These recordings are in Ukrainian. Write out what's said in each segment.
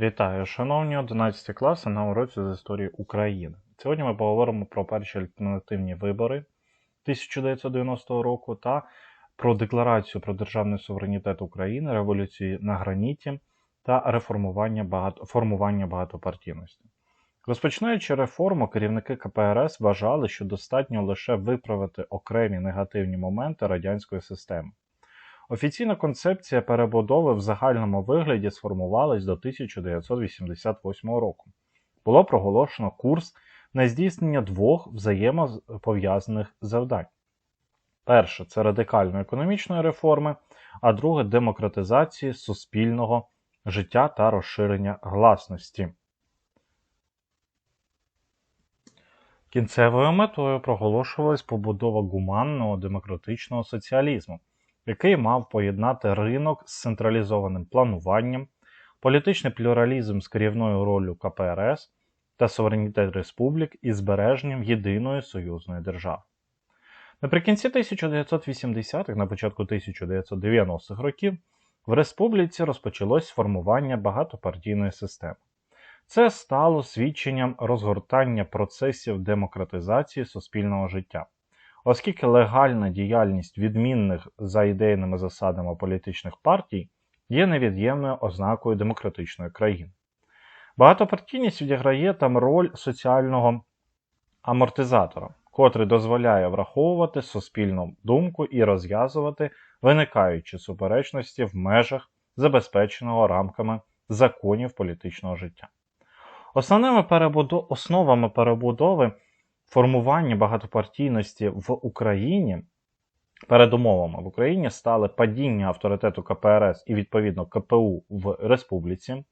Вітаю, шановні 11 класи на уроці з історії України. Сьогодні ми поговоримо про перші альтернативні вибори 1990 року та про декларацію про державний суверенітет України, революції на граніті та реформування багато... формування багатопартійності. Розпочинаючи реформу, керівники КПРС вважали, що достатньо лише виправити окремі негативні моменти радянської системи. Офіційна концепція перебудови в загальному вигляді сформувалась до 1988 року. Було проголошено курс на здійснення двох взаємопов'язаних завдань. Перше це радикально-економічної реформи, а друге демократизації суспільного життя та розширення гласності. Кінцевою метою проголошувалась побудова гуманного демократичного соціалізму який мав поєднати ринок з централізованим плануванням, політичний плюралізм з керівною роллю КПРС та суверенітет республік із збереженням єдиної союзної держави. Наприкінці 1980-х, на початку 1990-х років, в республіці розпочалось сформування багатопартійної системи. Це стало свідченням розгортання процесів демократизації суспільного життя оскільки легальна діяльність відмінних за ідейними засадами політичних партій є невід'ємною ознакою демократичної країни. Багатопартійність відіграє там роль соціального амортизатора, котрий дозволяє враховувати суспільну думку і розв'язувати виникаючі суперечності в межах забезпеченого рамками законів політичного життя. Основними перебудов... основами перебудови формування багатопартійності в Україні передумовами в Україні стали падіння авторитету КПРС і відповідно КПУ в республіці.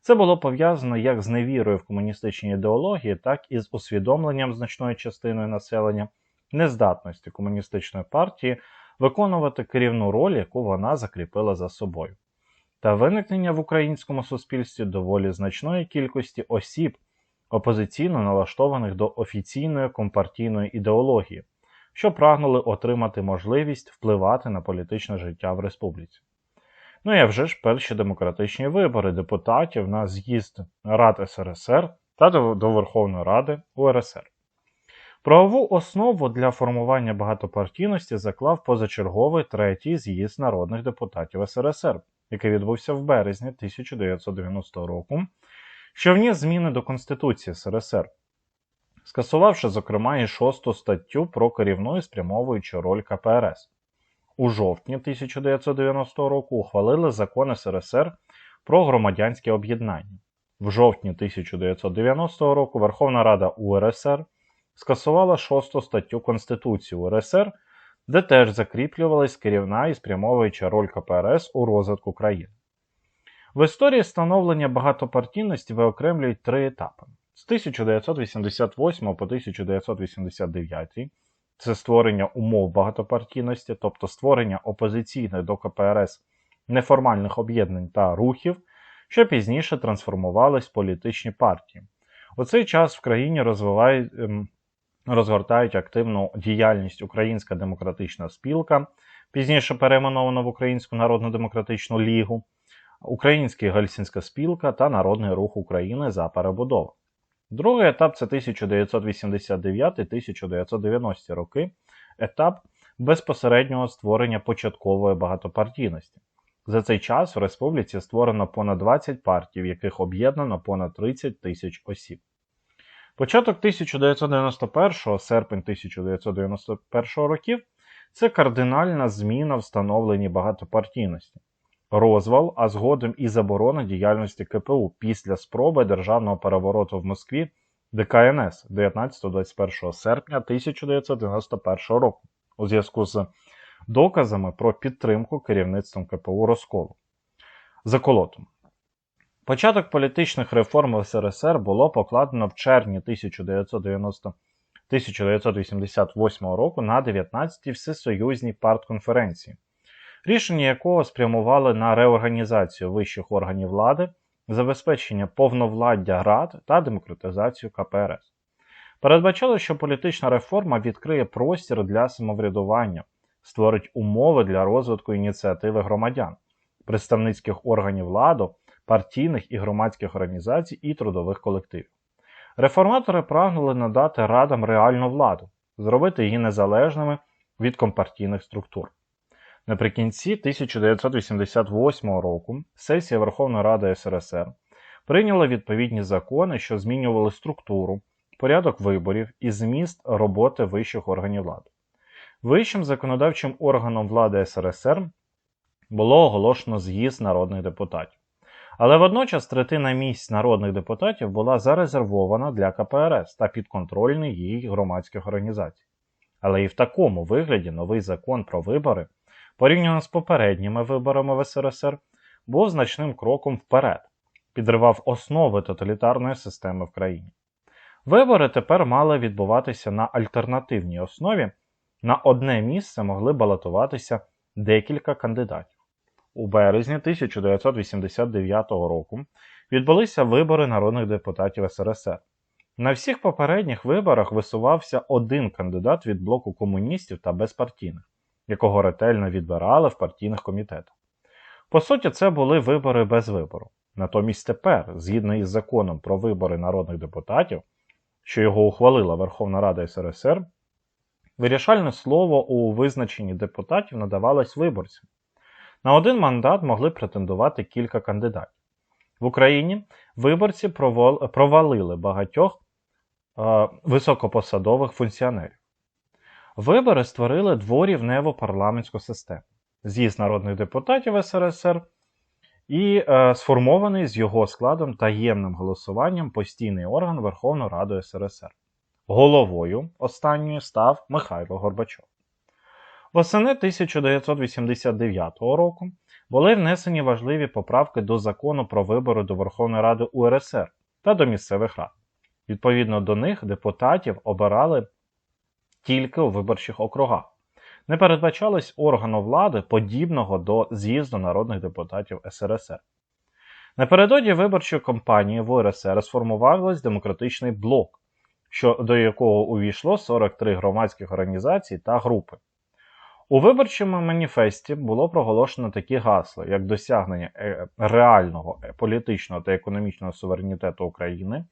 Це було пов'язано як з невірою в комуністичній ідеології, так і з усвідомленням значної частини населення нездатності комуністичної партії виконувати керівну роль, яку вона закріпила за собою, та виникнення в українському суспільстві доволі значної кількості осіб, опозиційно налаштованих до офіційної компартійної ідеології, що прагнули отримати можливість впливати на політичне життя в республіці. Ну і вже ж перші демократичні вибори депутатів на з'їзд Рад СРСР та до Верховної Ради УРСР. Правову основу для формування багатопартійності заклав позачерговий третій з'їзд народних депутатів СРСР, який відбувся в березні 1990 року що вніс зміни до Конституції СРСР, скасувавши, зокрема, і шосту статтю про керівну і спрямовуючу роль КПРС. У жовтні 1990 року ухвалили закон СРСР про громадянське об'єднання. В жовтні 1990 року Верховна Рада УРСР скасувала шосту статтю Конституції УРСР, де теж закріплювалась керівна і спрямовуюча роль КПРС у розвитку країни. В історії становлення багатопартійності виокремлюють три етапи: з 1988 по 1989 це створення умов багатопартійності, тобто створення опозиційних до КПРС неформальних об'єднань та рухів, що пізніше трансформувались в політичні партії. У цей час в країні ем, розгортають активну діяльність Українська демократична спілка, пізніше перейменована в Українську Народну Демократичну Лігу. Українська Гельсінська спілка та Народний рух України за перебудову. Другий етап це 1989-1990 роки, етап безпосереднього створення початкової багатопартійності. За цей час в республіці створено понад 20 партій, в яких об'єднано понад 30 тисяч осіб. Початок 1991 серпень 1991 років це кардинальна зміна в становленні багатопартійності розвал, а згодом і заборона діяльності КПУ після спроби державного перевороту в Москві ДКНС 19-21 серпня 1991 року у зв'язку з доказами про підтримку керівництвом КПУ розколу. Заколотом. Початок політичних реформ в СРСР було покладено в червні 1990 1988 року на 19-й всесоюзній партконференції рішення якого спрямували на реорганізацію вищих органів влади, забезпечення повновладдя рад та демократизацію КПРС. Передбачали, що політична реформа відкриє простір для самоврядування, створить умови для розвитку ініціативи громадян, представницьких органів влади партійних і громадських організацій і трудових колективів. Реформатори прагнули надати радам реальну владу, зробити її незалежними від компартійних структур. Наприкінці 1988 року сесія Верховної Ради СРСР прийняла відповідні закони, що змінювали структуру, порядок виборів і зміст роботи вищих органів влади. Вищим законодавчим органом влади СРСР було оголошено з'їзд народних депутатів. Але водночас третина місць народних депутатів була зарезервована для КПРС та підконтрольних її громадських організацій. Але і в такому вигляді новий закон про вибори, порівняно з попередніми виборами в СРСР, був значним кроком вперед, підривав основи тоталітарної системи в країні. Вибори тепер мали відбуватися на альтернативній основі. На одне місце могли балотуватися декілька кандидатів. У березні 1989 року відбулися вибори народних депутатів СРСР. На всіх попередніх виборах висувався один кандидат від блоку комуністів та безпартійних, якого ретельно відбирали в партійних комітетах. По суті, це були вибори без вибору. Натомість тепер, згідно із законом про вибори народних депутатів, що його ухвалила Верховна Рада СРСР, вирішальне слово у визначенні депутатів надавалось виборцям. На один мандат могли претендувати кілька кандидатів. В Україні виборці провалили багатьох е, високопосадових функціонерів. Вибори створили дворівневу парламентську систему, з'їзд народних депутатів СРСР і е, сформований з його складом таємним голосуванням постійний орган Верховної Ради СРСР. Головою останньої став Михайло Горбачов. Восени 1989 року були внесені важливі поправки до закону про вибори до Верховної Ради УРСР та до місцевих рад. Відповідно до них депутатів обирали тільки у виборчих округах. Не передбачалось органу влади, подібного до з'їзду народних депутатів СРСР. Напередодні виборчої кампанії в УРСР сформувався демократичний блок, що, до якого увійшло 43 громадських організацій та групи. У виборчому маніфесті було проголошено такі гасла, як досягнення е, реального е, політичного та економічного суверенітету України,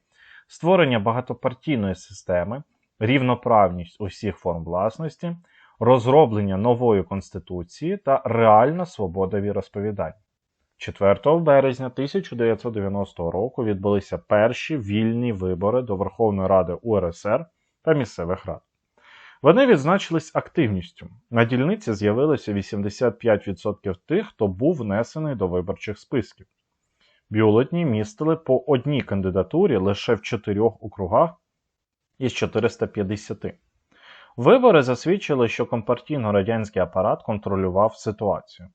створення багатопартійної системи, рівноправність усіх форм власності, розроблення нової конституції та реальна свобода віросповідання. 4 березня 1990 року відбулися перші вільні вибори до Верховної Ради УРСР та місцевих рад. Вони відзначились активністю. На дільниці з'явилося 85% тих, хто був внесений до виборчих списків. Бюлетні містили по одній кандидатурі лише в чотирьох округах із 450. Вибори засвідчили, що компартійно-радянський апарат контролював ситуацію.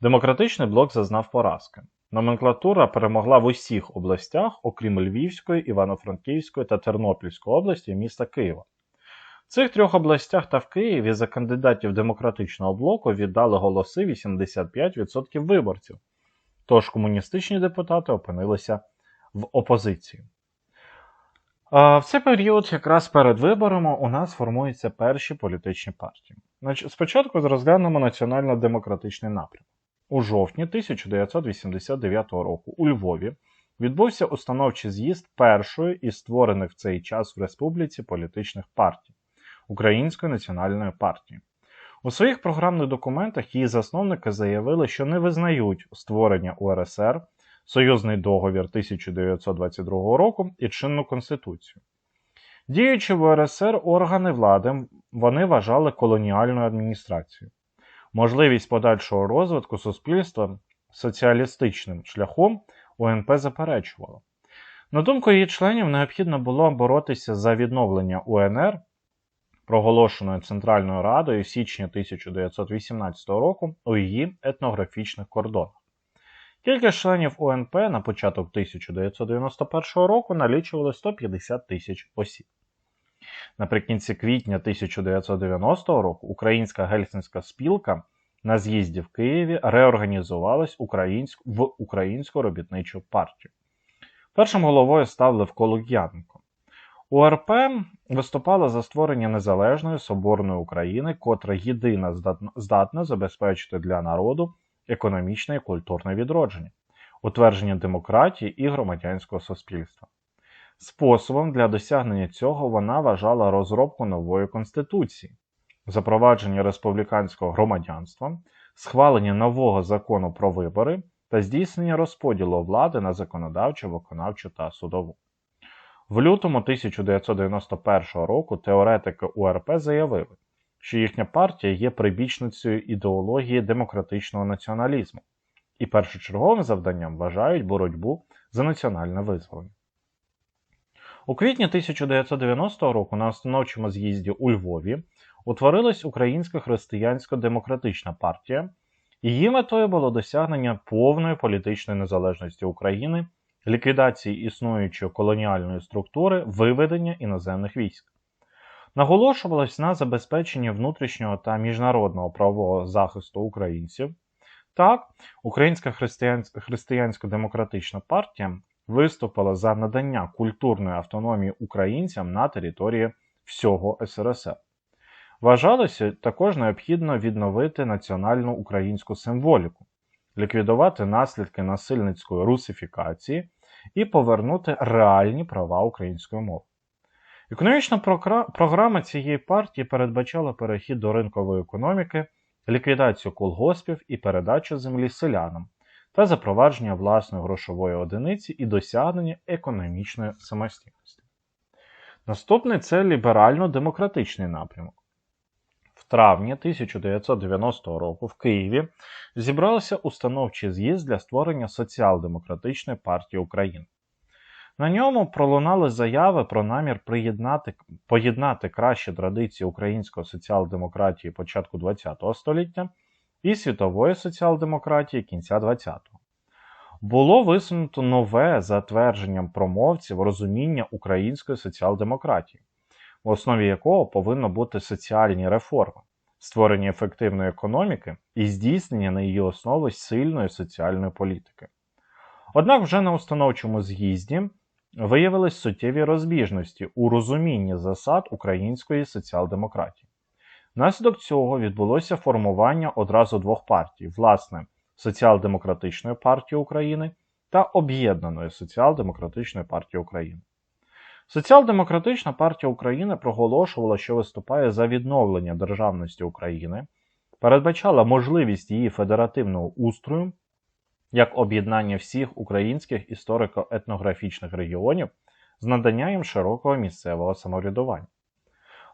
Демократичний блок зазнав поразки. Номенклатура перемогла в усіх областях, окрім Львівської, Івано-Франківської та Тернопільської області міста Києва. В цих трьох областях та в Києві за кандидатів демократичного блоку віддали голоси 85% виборців, тож комуністичні депутати опинилися в опозиції. В цей період, якраз перед виборами, у нас формуються перші політичні партії. Спочатку розглянемо національно-демократичний напрям. У жовтні 1989 року у Львові відбувся установчий з'їзд першої із створених в цей час в республіці політичних партій. Української національної партії. У своїх програмних документах її засновники заявили, що не визнають створення УРСР, Союзний договір 1922 року і чинну Конституцію. Діючи в УРСР органи влади, вони вважали колоніальною адміністрацією. Можливість подальшого розвитку суспільства соціалістичним шляхом УНП заперечувала. На думку її членів, необхідно було боротися за відновлення УНР проголошеною Центральною Радою в січні 1918 року у її етнографічних кордонах. Кількість членів УНП на початок 1991 року налічували 150 тисяч осіб. Наприкінці квітня 1990 року Українська гельсінська спілка на з'їзді в Києві реорганізувалась в Українську робітничу партію. Першим головою став Левко Лук'яненко. УРП виступала за створення незалежної соборної України, котра єдина здатна забезпечити для народу економічне і культурне відродження. утвердження демократії і громадянського суспільства. Способом для досягнення цього вона вважала розробку нової конституції, запровадження республіканського громадянства, схвалення нового закону про вибори та здійснення розподілу влади на законодавчу, виконавчу та судову. В лютому 1991 року теоретики УРП заявили, що їхня партія є прибічницею ідеології демократичного націоналізму і першочерговим завданням вважають боротьбу за національне визволення. У квітні 1990 року на установчому з'їзді у Львові утворилась Українська християнсько-демократична партія. Її метою було досягнення повної політичної незалежності України, ліквідації існуючої колоніальної структури, виведення іноземних військ. Наголошувалось на забезпеченні внутрішнього та міжнародного правового захисту українців. Так, Українська християнсько-демократична партія виступила за надання культурної автономії українцям на території всього СРСР. Вважалося також необхідно відновити національну українську символіку, ліквідувати наслідки насильницької русифікації і повернути реальні права української мови. Економічна програма цієї партії передбачала перехід до ринкової економіки, ліквідацію колгоспів і передачу землі селянам та запровадження власної грошової одиниці і досягнення економічної самостійності. Наступний це ліберально-демократичний напрямок. В травні 1990 року в Києві зібрався установчий з'їзд для створення Соціал-демократичної партії України. На ньому пролунали заяви про намір приєднати, поєднати кращі традиції української соціал-демократії початку ХХ століття і світової соціал-демократії кінця ХХ. Було висунуто нове затвердженням промовців розуміння української соціал-демократії, в основі якого повинно бути соціальні реформи, створення ефективної економіки і здійснення на її основі сильної соціальної політики. Однак вже на установчому з'їзді виявились суттєві розбіжності у розумінні засад української соціал-демократії. Внаслідок цього відбулося формування одразу двох партій: власне, Соціал-демократичної партії України та Об'єднаної Соціал-демократичної партії України. Соціал-демократична партія України проголошувала, що виступає за відновлення державності України, передбачала можливість її федеративного устрою як об'єднання всіх українських історико-етнографічних регіонів з наданням їм широкого місцевого самоврядування.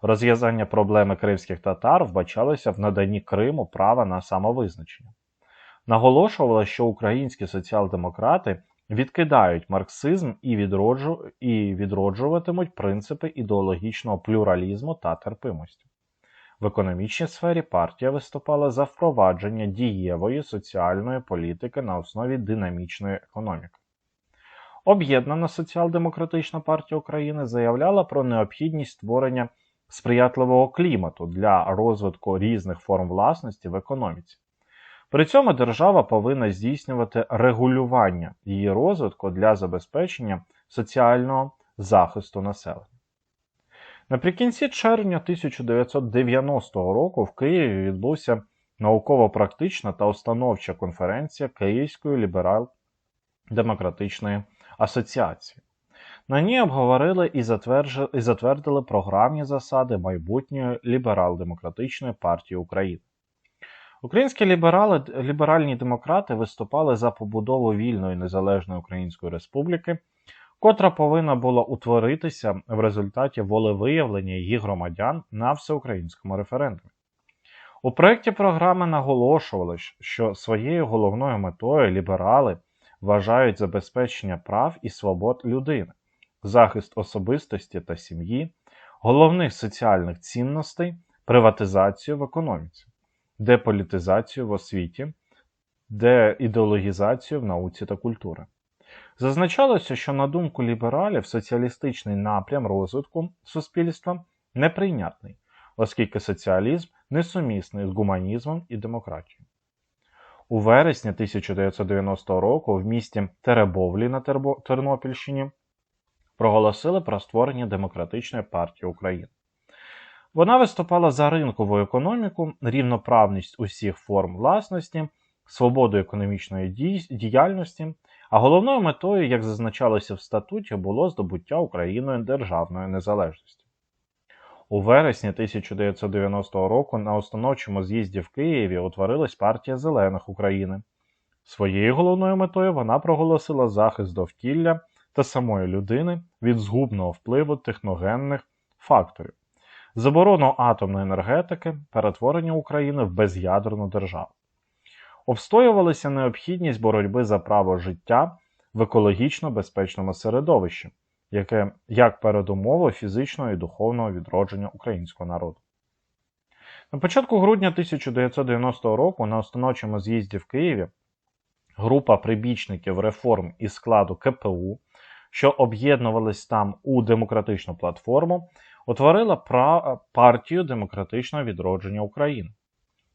Розв'язання проблеми кримських татар вбачалося в наданні Криму права на самовизначення. Наголошувало, що українські соціал-демократи відкидають марксизм і, відроджу... і відроджуватимуть принципи ідеологічного плюралізму та терпимості. В економічній сфері партія виступала за впровадження дієвої соціальної політики на основі динамічної економіки. Об'єднана Соціал-демократична партія України заявляла про необхідність створення сприятливого клімату для розвитку різних форм власності в економіці. При цьому держава повинна здійснювати регулювання її розвитку для забезпечення соціального захисту населення. Наприкінці червня 1990 року в Києві відбувся науково-практична та установча конференція Київської ліберал-демократичної асоціації. На ній обговорили і затвердили програмні засади майбутньої ліберал-демократичної партії України. Українські ліберали, ліберальні демократи виступали за побудову вільної незалежної Української Республіки котра повинна була утворитися в результаті волевиявлення її громадян на всеукраїнському референдумі. У проєкті програми наголошували, що своєю головною метою ліберали вважають забезпечення прав і свобод людини, захист особистості та сім'ї, головних соціальних цінностей, приватизацію в економіці, деполітизацію в освіті, деідеологізацію в науці та культурі. Зазначалося, що, на думку лібералів, соціалістичний напрям розвитку суспільства неприйнятний, оскільки соціалізм несумісний з гуманізмом і демократією. У вересні 1990 року в місті Теребовлі на Тернопільщині проголосили про створення Демократичної партії України. Вона виступала за ринкову економіку, рівноправність усіх форм власності, свободу економічної діяльності, А головною метою, як зазначалося в статуті, було здобуття Україною державної незалежності. У вересні 1990 року на установчому з'їзді в Києві утворилась партія Зелених України. Своєю головною метою вона проголосила захист довкілля та самої людини від згубного впливу техногенних факторів, заборону атомної енергетики, перетворення України в без'ядерну державу. Обстоювалася необхідність боротьби за право життя в екологічно безпечному середовищі, яке як передумова фізичного і духовного відродження українського народу. На початку грудня 1990 року на установчому з'їзді в Києві група прибічників реформ із складу КПУ, що об'єднувались там у демократичну платформу, утворила партію демократичного відродження України.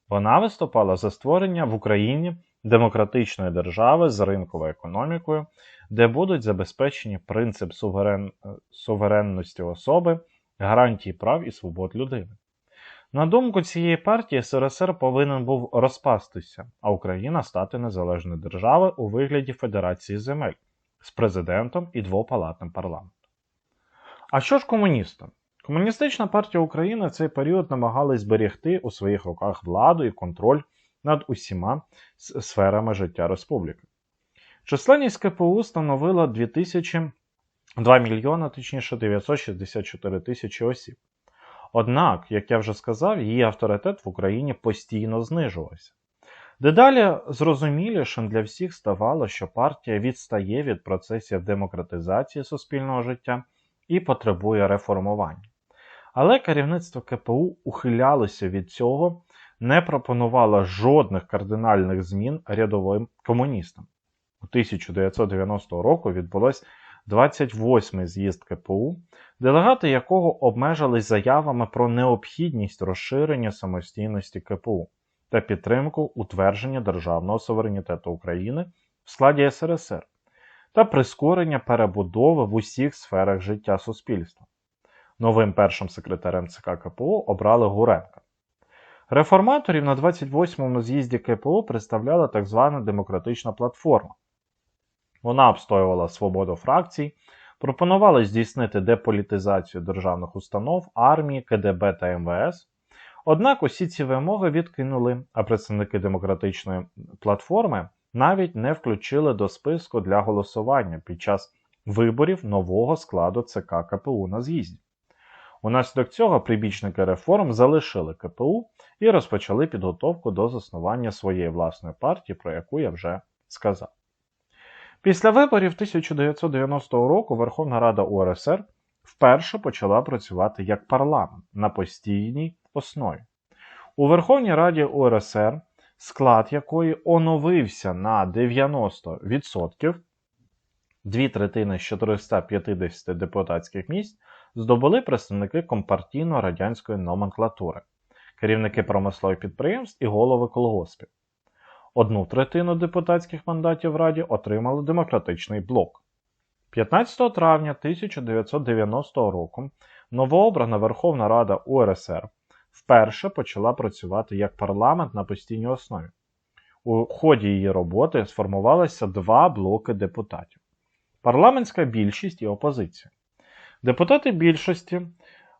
Вона виступала за створення в Україні демократичної держави з ринковою економікою, де будуть забезпечені принцип суверен... суверенності особи, гарантії прав і свобод людини. На думку цієї партії, СРСР повинен був розпастися, а Україна стати незалежною державою у вигляді Федерації земель з президентом і двопалатним парламентом. А що ж комуністам? Комуністична партія України в цей період намагалась зберегти у своїх руках владу і контроль над усіма сферами життя республіки. Численність КПУ становила 2000, 2 мільйона, точніше 964 тисячі осіб. Однак, як я вже сказав, її авторитет в Україні постійно знижувався. Дедалі зрозумілішим для всіх ставало, що партія відстає від процесів демократизації суспільного життя і потребує реформування. Але керівництво КПУ ухилялося від цього, не пропонувало жодних кардинальних змін рядовим комуністам. У 1990 року відбулось 28-й з'їзд КПУ, делегати якого обмежились заявами про необхідність розширення самостійності КПУ та підтримку утвердження державного суверенітету України в складі СРСР та прискорення перебудови в усіх сферах життя суспільства. Новим першим секретарем ЦК КПУ обрали Гуренка. Реформаторів на 28-му з'їзді КПУ представляла так звана демократична платформа. Вона обстоювала свободу фракцій, пропонувала здійснити деполітизацію державних установ, армії, КДБ та МВС. Однак усі ці вимоги відкинули, а представники демократичної платформи навіть не включили до списку для голосування під час виборів нового складу ЦК КПУ на з'їзді. Унаслідок цього прибічники реформ залишили КПУ і розпочали підготовку до заснування своєї власної партії, про яку я вже сказав. Після виборів 1990 року Верховна Рада УРСР вперше почала працювати як парламент на постійній основі. У Верховній Раді УРСР, склад якої оновився на 90%, дві третини з 450 депутатських місць здобули представники компартійно-радянської номенклатури, керівники промислових підприємств і голови колгоспів. Одну третину депутатських мандатів в Раді отримали демократичний блок. 15 травня 1990 року новообрана Верховна Рада УРСР вперше почала працювати як парламент на постійній основі. У ході її роботи сформувалися два блоки депутатів: парламентська більшість і опозиція. Депутати більшості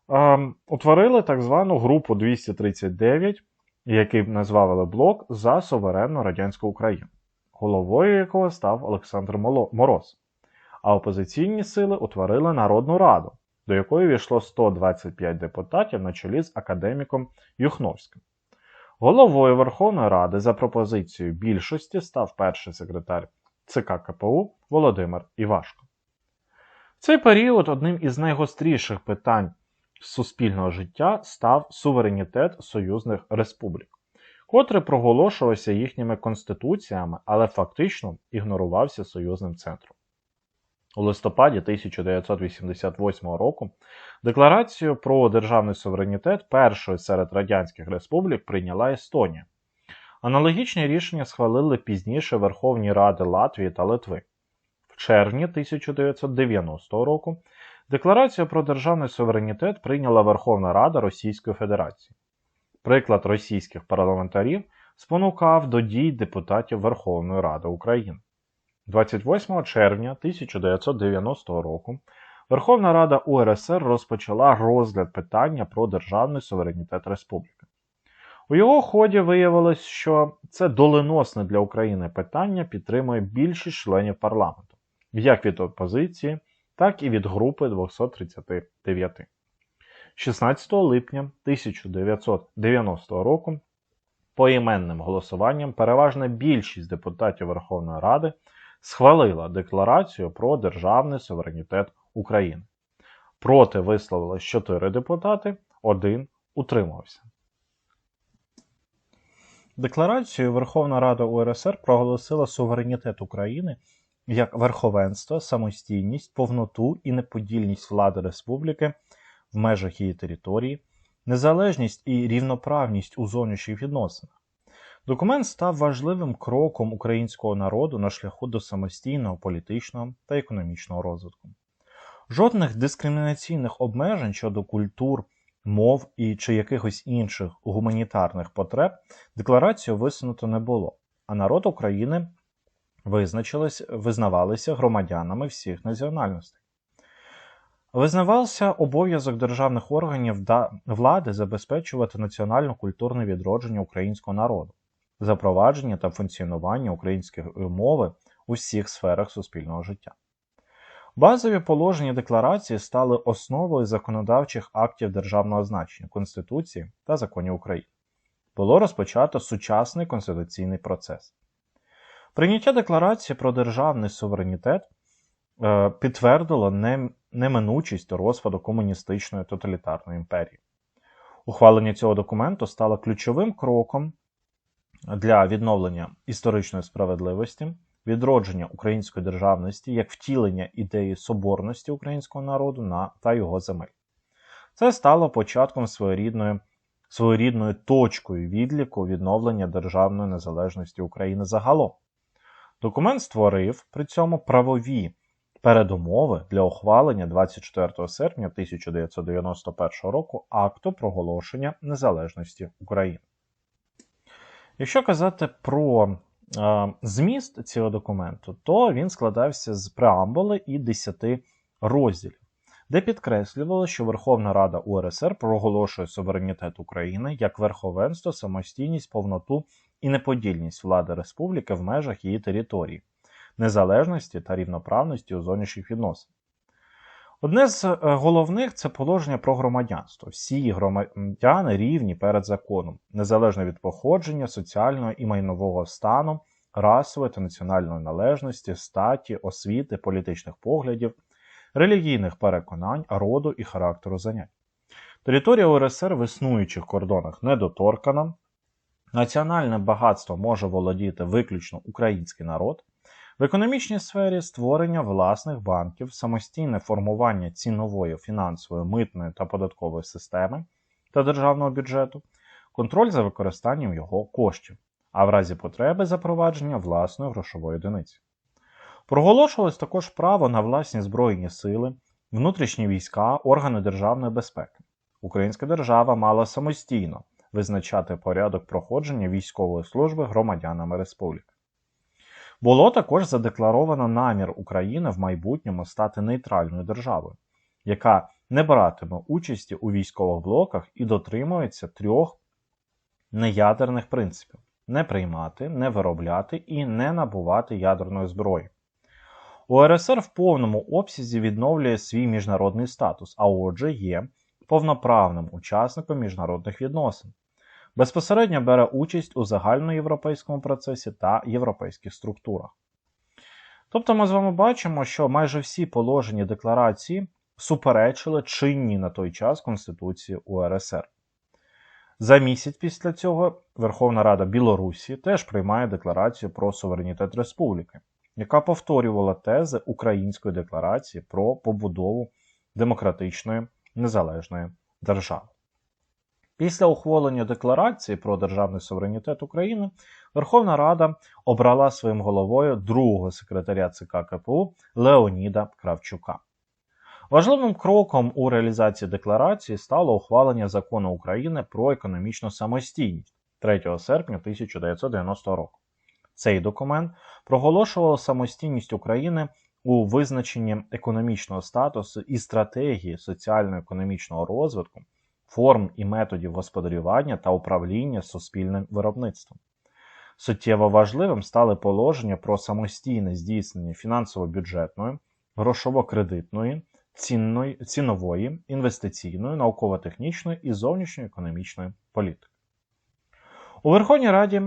е, утворили так звану групу 239, який назвали блок за суверенну радянську Україну, головою якого став Олександр Мороз. А опозиційні сили утворили Народну Раду, до якої війшло 125 депутатів на чолі з академіком Юхновським. Головою Верховної Ради за пропозицією більшості став перший секретар ЦК КПУ Володимир Івашко. Цей період одним із найгостріших питань суспільного життя став суверенітет союзних республік, котрий проголошувався їхніми конституціями, але фактично ігнорувався союзним центром. У листопаді 1988 року декларацію про державний суверенітет першої серед радянських республік прийняла Естонія. Аналогічні рішення схвалили пізніше Верховні Ради Латвії та Литви червні 1990 року Декларацію про державний суверенітет прийняла Верховна Рада Російської Федерації. Приклад російських парламентарів спонукав до дій депутатів Верховної Ради України. 28 червня 1990 року Верховна Рада УРСР розпочала розгляд питання про державний суверенітет республіки. У його ході виявилось, що це доленосне для України питання підтримує більшість членів парламенту, як від опозиції, так і від групи 239. 16 липня 1990 року поіменним голосуванням переважна більшість депутатів Верховної Ради схвалила декларацію про державний суверенітет України. Проти висловилось 4 депутати, один утримався. Декларацією Верховна Рада УРСР проголосила суверенітет України як верховенство, самостійність, повноту і неподільність влади республіки в межах її території, незалежність і рівноправність у зовнішніх відносинах. Документ став важливим кроком українського народу на шляху до самостійного політичного та економічного розвитку. Жодних дискримінаційних обмежень щодо культур, мов і чи якихось інших гуманітарних потреб декларацію висунуто не було, а народ України визнавалися громадянами всіх національностей. Визнавався обов'язок державних органів влади забезпечувати національно-культурне відродження українського народу, запровадження та функціонування української мови у всіх сферах суспільного життя. Базові положення декларації стали основою законодавчих актів державного значення Конституції та законів України. Було розпочато сучасний конституційний процес. Прийняття декларації про державний суверенітет е, підтвердило неминучість розпаду комуністичної тоталітарної імперії. Ухвалення цього документу стало ключовим кроком для відновлення історичної справедливості відродження української державності як втілення ідеї соборності українського народу на та його земель. Це стало початком своєрідної своєрідною точкою відліку відновлення державної незалежності України загалом. Документ створив при цьому правові передумови для ухвалення 24 серпня 1991 року акту проголошення незалежності України. Якщо казати про зміст цього документу, то він складався з преамбули і 10 розділів, де підкреслювало, що Верховна Рада УРСР проголошує суверенітет України як верховенство, самостійність, повноту і неподільність влади республіки в межах її території, незалежності та рівноправності у зовнішніх відносин. Одне з е, головних це положення про громадянство. Всі громадяни рівні перед законом, незалежно від походження, соціального і майнового стану, расової та національної належності, статі, освіти, політичних поглядів, релігійних переконань, роду і характеру занять. Територія УРСР в існуючих кордонах недоторкана. Національне багатство може володіти виключно український народ. В економічній сфері створення власних банків, самостійне формування цінової, фінансової, митної та податкової системи та державного бюджету, контроль за використанням його коштів, а в разі потреби запровадження власної грошової одиниці. Проголошувалось також право на власні збройні сили, внутрішні війська, органи державної безпеки. Українська держава мала самостійно визначати порядок проходження військової служби громадянами республіки. Було також задекларовано намір України в майбутньому стати нейтральною державою, яка не братиме участі у військових блоках і дотримується трьох неядерних принципів: не приймати, не виробляти і не набувати ядерної зброї. УРСР в повному обсязі відновлює свій міжнародний статус, а отже, є повноправним учасником міжнародних відносин безпосередньо бере участь у загальноєвропейському процесі та європейських структурах. Тобто ми з вами бачимо, що майже всі положені декларації суперечили чинній на той час Конституції УРСР. За місяць після цього Верховна Рада Білорусі теж приймає декларацію про суверенітет республіки, яка повторювала тези Української декларації про побудову демократичної незалежної держави. Після ухвалення декларації про державний суверенітет України Верховна Рада обрала своїм головою другого секретаря ЦК КПУ Леоніда Кравчука. Важливим кроком у реалізації декларації стало ухвалення закону України про економічну самостійність 3 серпня 1990 року. Цей документ проголошував самостійність України у визначенні економічного статусу і стратегії соціально-економічного розвитку, форм і методів господарювання та управління суспільним виробництвом. Суттєво важливим стали положення про самостійне здійснення фінансово-бюджетної, грошово-кредитної, цінової, інвестиційної, науково-технічної і зовнішньоекономічної політики. У Верховній Раді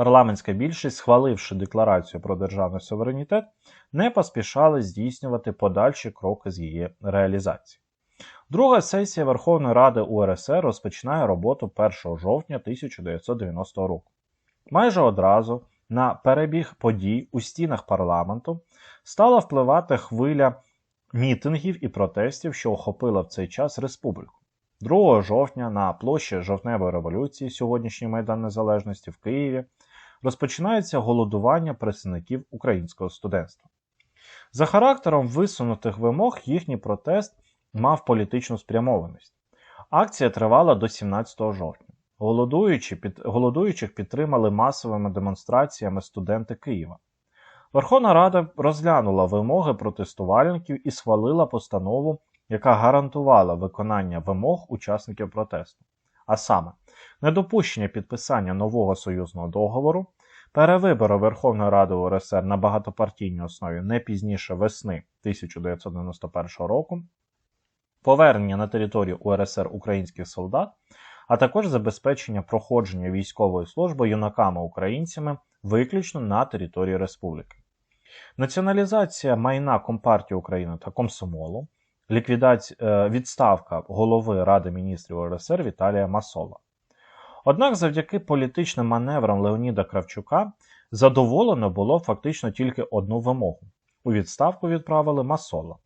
парламентська більшість, схваливши декларацію про державний суверенітет, не поспішали здійснювати подальші кроки з її реалізації. Друга сесія Верховної Ради УРСР розпочинає роботу 1 жовтня 1990 року. Майже одразу на перебіг подій у стінах парламенту стала впливати хвиля мітингів і протестів, що охопила в цей час республіку. 2 жовтня на площі Жовтневої революції, сьогоднішній Майдан Незалежності в Києві, розпочинається голодування представників українського студентства. За характером висунутих вимог їхній протест мав політичну спрямованість. Акція тривала до 17 жовтня. Голодуючи, під, голодуючих підтримали масовими демонстраціями студенти Києва. Верховна Рада розглянула вимоги протестувальників і схвалила постанову, яка гарантувала виконання вимог учасників протесту, а саме, недопущення підписання нового союзного договору, перевибори Верховної Ради УРСР на багатопартійній основі не пізніше весни 1991 року, повернення на територію УРСР українських солдат, а також забезпечення проходження військової служби юнаками-українцями виключно на території республіки. Націоналізація майна Компартії України та Комсомолу, ліквідація відставка голови Ради міністрів УРСР Віталія Масола. Однак завдяки політичним маневрам Леоніда Кравчука задоволено було фактично тільки одну вимогу. У відставку відправили Масола.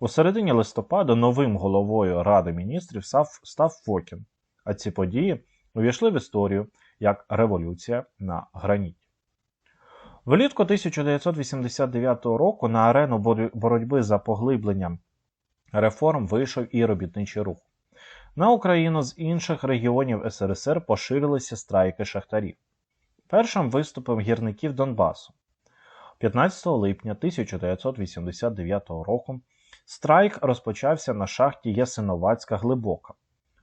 У середині листопада новим головою Ради міністрів став Фокін, а ці події увійшли в історію як революція на граніті. Влітку 1989 року на арену боротьби за поглибленням реформ вийшов і робітничий рух. На Україну з інших регіонів СРСР поширилися страйки шахтарів. Першим виступом гірників Донбасу. 15 липня 1989 року страйк розпочався на шахті Ясиновацька Глибока.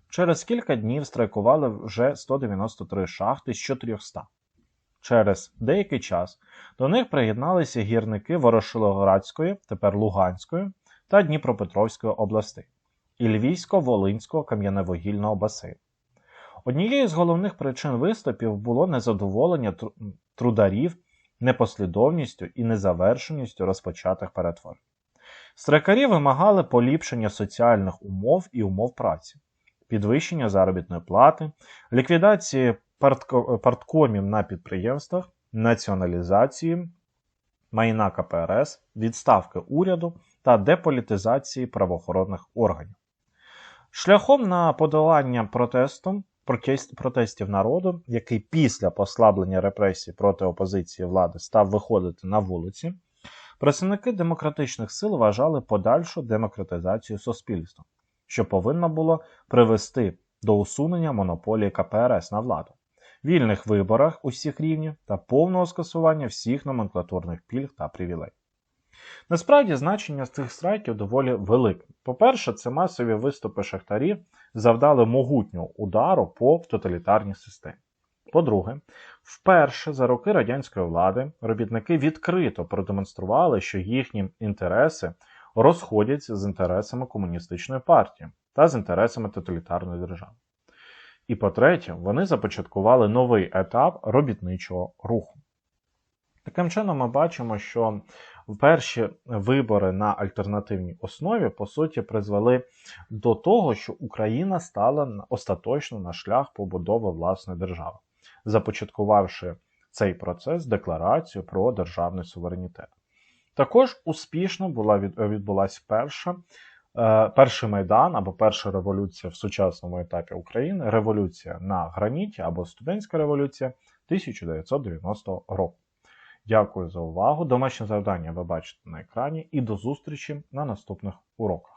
Через кілька днів страйкували вже 193 шахти з 400. Через деякий час до них приєдналися гірники Ворошилоградської, тепер Луганської та Дніпропетровської областей і Львівсько-Волинського кам'яневугільного басейну. Однією з головних причин виступів було незадоволення трударів непослідовністю і незавершеністю розпочатих перетворень. Страйкарі вимагали поліпшення соціальних умов і умов праці, підвищення заробітної плати, ліквідації парткомів на підприємствах, націоналізації майна КПРС, відставки уряду та деполітизації правоохоронних органів. Шляхом на подолання протесту, протестів народу, який після послаблення репресій проти опозиції влади став виходити на вулиці, представники демократичних сил вважали подальшу демократизацію суспільства, що повинно було привести до усунення монополії КПРС на владу, вільних виборах усіх рівнів та повного скасування всіх номенклатурних пільг та привілей. Насправді значення цих страйків доволі велике. По-перше, це масові виступи шахтарів завдали могутнього удару по тоталітарній системі. По-друге, вперше за роки радянської влади робітники відкрито продемонстрували, що їхні інтереси розходяться з інтересами комуністичної партії та з інтересами тоталітарної держави. І по-третє, вони започаткували новий етап робітничого руху. Таким чином, ми бачимо, що перші вибори на альтернативній основі, по суті, призвели до того, що Україна стала остаточно на шлях побудови власної держави, започаткувавши цей процес декларацію про державний суверенітет. Також успішно була відбулася перша. Е, перший майдан або перша революція в сучасному етапі України революція на граніті або студентська революція 1990 року. Дякую за увагу. Домашнє завдання ви бачите на екрані і до зустрічі на наступних уроках.